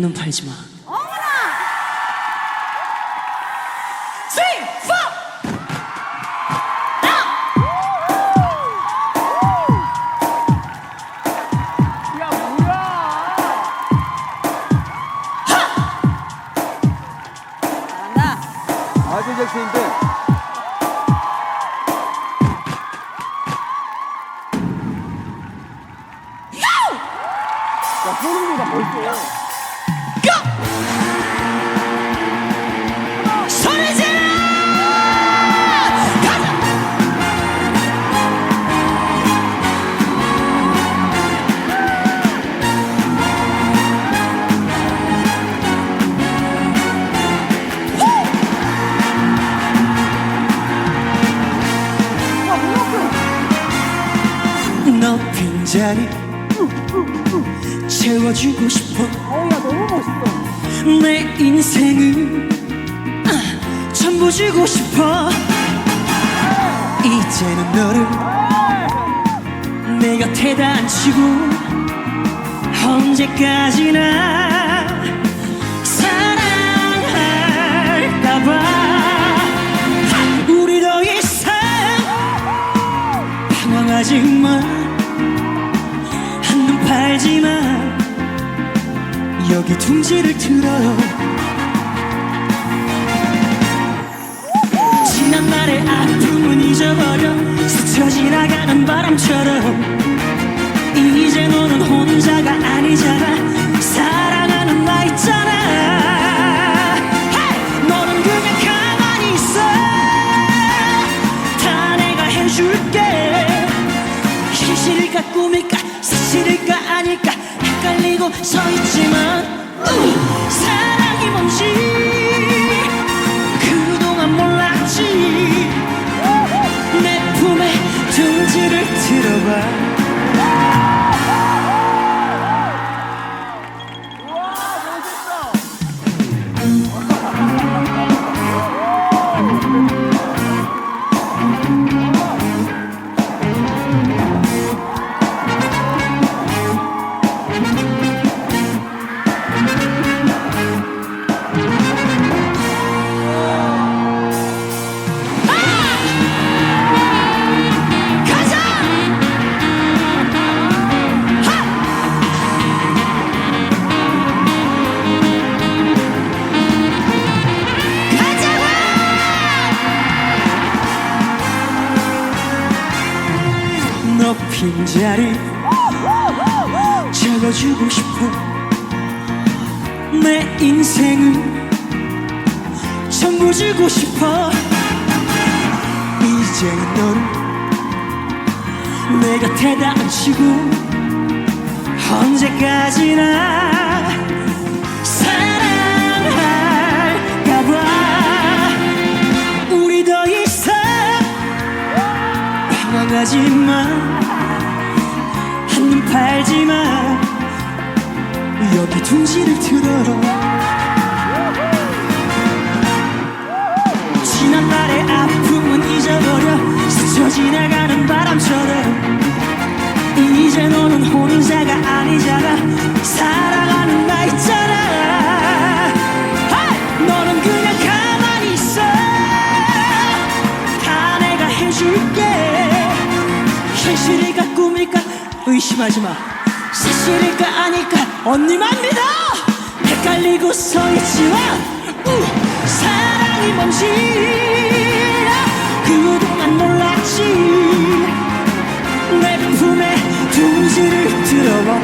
한눈 팔지 마. 자리 채워주고 싶어. 어야 너무 멋있어 내 인생을 아, 전부 주고 싶어. 이제는 너를 내 곁에다 앉히고 언제까지나 팔지마 여기 둥지를 틀어요. 지난 날의 아픔은 잊어버려 스쳐 지나가는 바람처럼. 이제 너는 혼자가 아니잖아. 사랑하는 나 있잖아 헷갈리고 서 있지만 우, 사랑이 뭔지 그동안 몰랐지. 내 품에 둥지를 들어봐 채워주고 싶어. 내 인생을 전부 주고 싶어. 이제는 너를 내 곁에다 앉히고 언제까지나 사랑할까봐. 우리 더 이상 방황하지 마. 한눈 팔지 마 여기 둥지를 틀어 지난 날의 아픔은 잊어버려. 스쳐 지나가는 바람처럼. 이제 너는 혼자가 아니잖아. 사랑하는 나 있잖아! 너는 그냥 가만히 있어. 다 내가 해줄게. 현실일까 꿈일까? 의심하지 마 사실일까 아닐까 언니만 믿어 헷갈리고 서 있지만 우, 사랑이 뭔지 그동안 몰랐지. 내 품에 둥지를 들어봐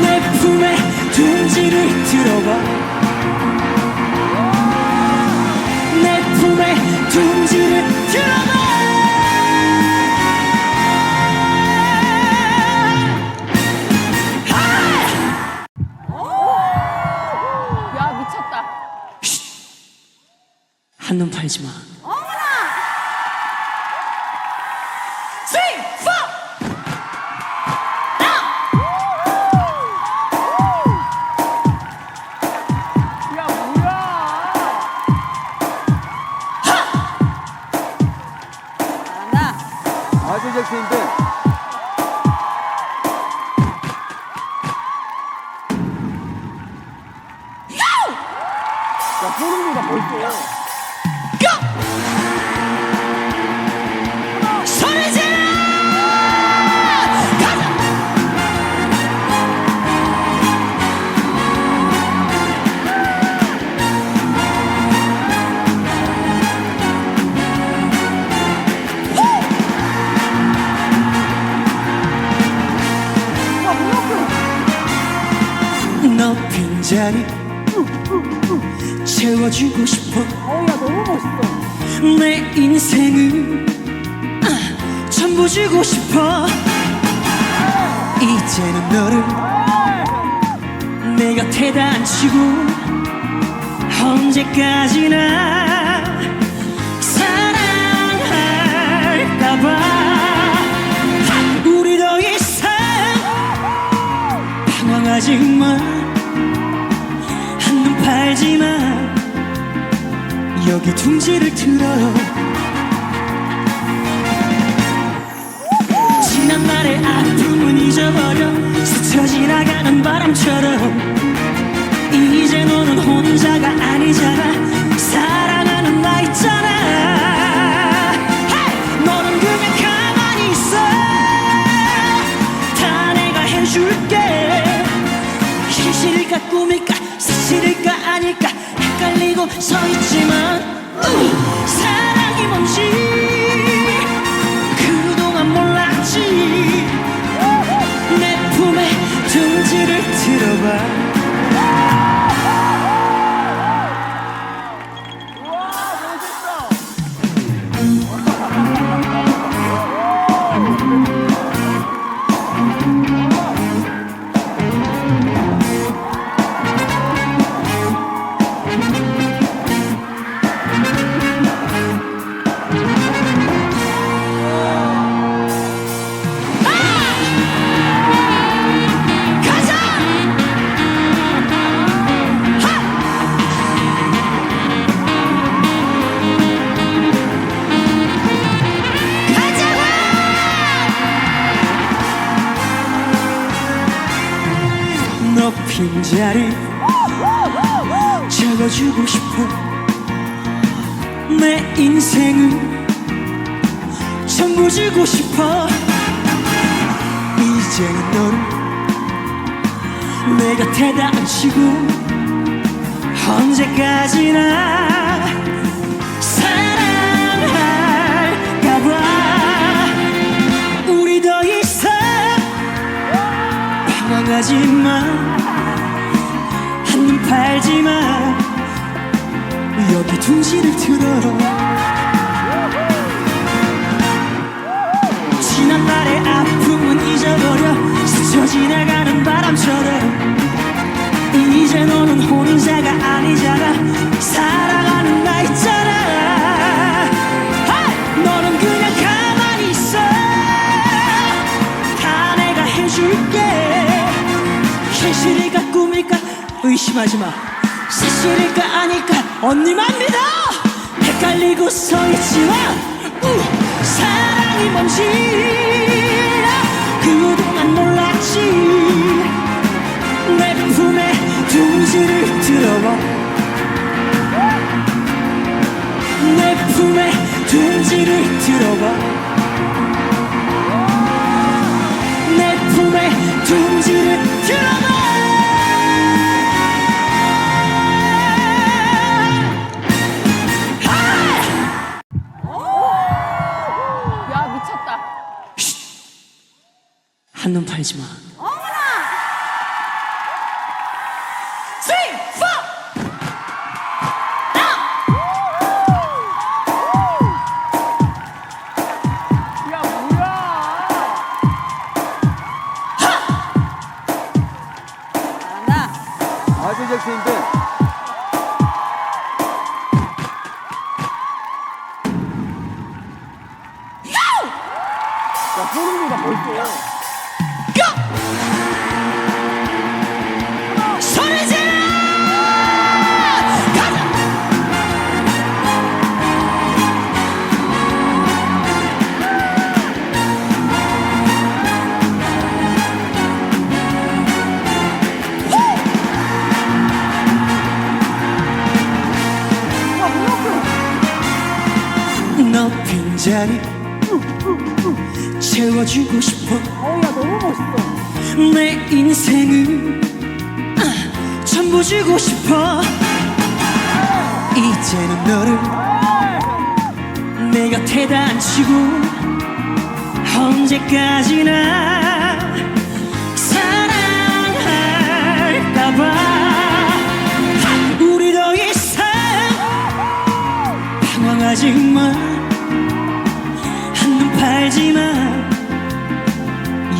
내 품에 둥지를 들어봐 Sim! 너 빈자리. 채워주고 싶어. 어우, 야, 너무 멋있어. 내 인생을 아, 전부 주고 싶어. 이제는 너를 내 곁에 앉히고 언제까지나 사랑할까봐 여기 둥지를 틀어요. 지난 날의 아픔은 잊어버려 스쳐 지나가는 바람처럼. 이제 너는 혼자가 아니잖아. 사랑하는 나 있잖아! 너는 그냥 가만히 있어. 다 내가 해줄게. 현실일까 꿈일까 사실일까 아닐까 헷갈리고 서 있지만 우, 자리 적어주고 싶어. 내 인생을 전부 주고 싶어. 이제는 너를 내 곁에다 앉히고 언제까지나 사랑할까봐. 우리 더 이상 방황하지마. 한눈 팔지마 여기 둥지를 틀어 의심하지 마. 사실일까 아닐까 언니만 믿어 헷갈리고 서 있지만 우, 사랑이 뭔지 나 그동안 몰랐지. 내 품에 둥지를 들어봐. 내 품에 둥지를 들어봐 마이클 채워주고 싶어. 어우, 야, 너무 멋있어. 내 인생을 아, 전부 주고 싶어. 이제는 너를 내 곁에다 앉히고 언제까지나 사랑할까봐. 우리 더 이상 방황하지 마. 한눈 팔지 마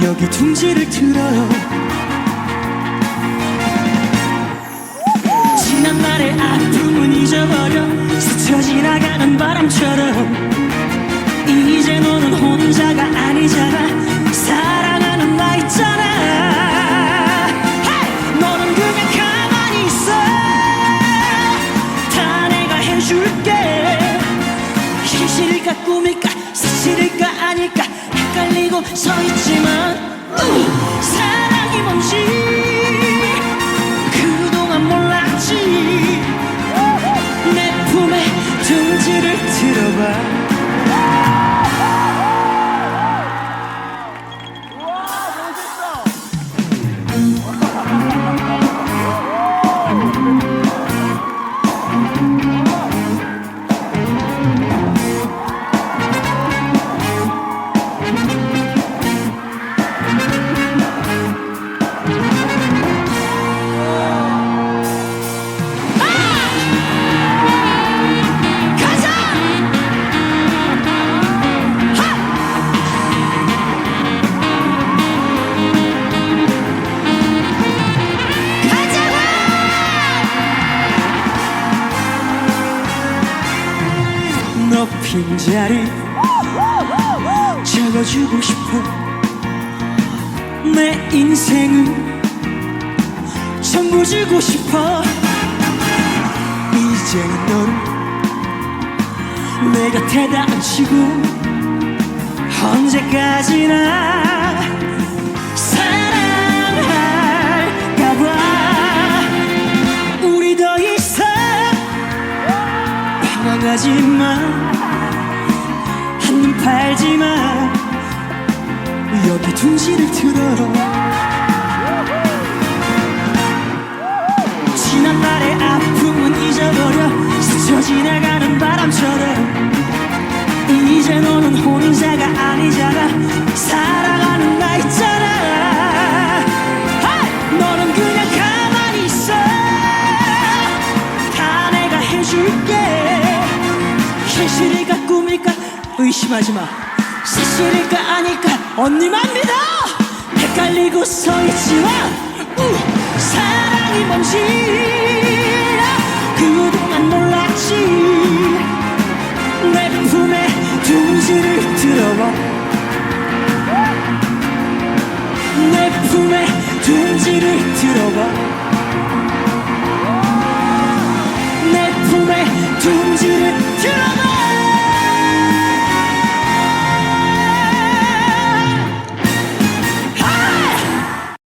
여기 둥지를 틀어요. 지난 날의 아픔은 잊어버려 스쳐 지나가는 바람처럼. 이제 너는 혼자가 아니잖아. 사랑하는 나 있잖아. 꿈일까 사실일까 서 있지만 높인 자리 적어주고 싶어. 내 인생을 전부 주고 싶어. 이제는 너를 내 곁에다 앉히고 언제까지나 사랑할까봐. 우리 더 이상 방황하지 마 팔지마 여기 둥지를 틀어 지난 날의 아픔은 잊어버려 스쳐 지나가는 바람처럼. 이제 너는 혼자가 아니잖아 하지 마. 사실일까 아닐까 언니만 믿어. 헷갈리고 서 있지만 사랑이 뭔지라 그동안 몰랐지. 내 품에 둥지를 들어봐 내 품에 둥지를 들어봐 내 품에 둥지를 들어봐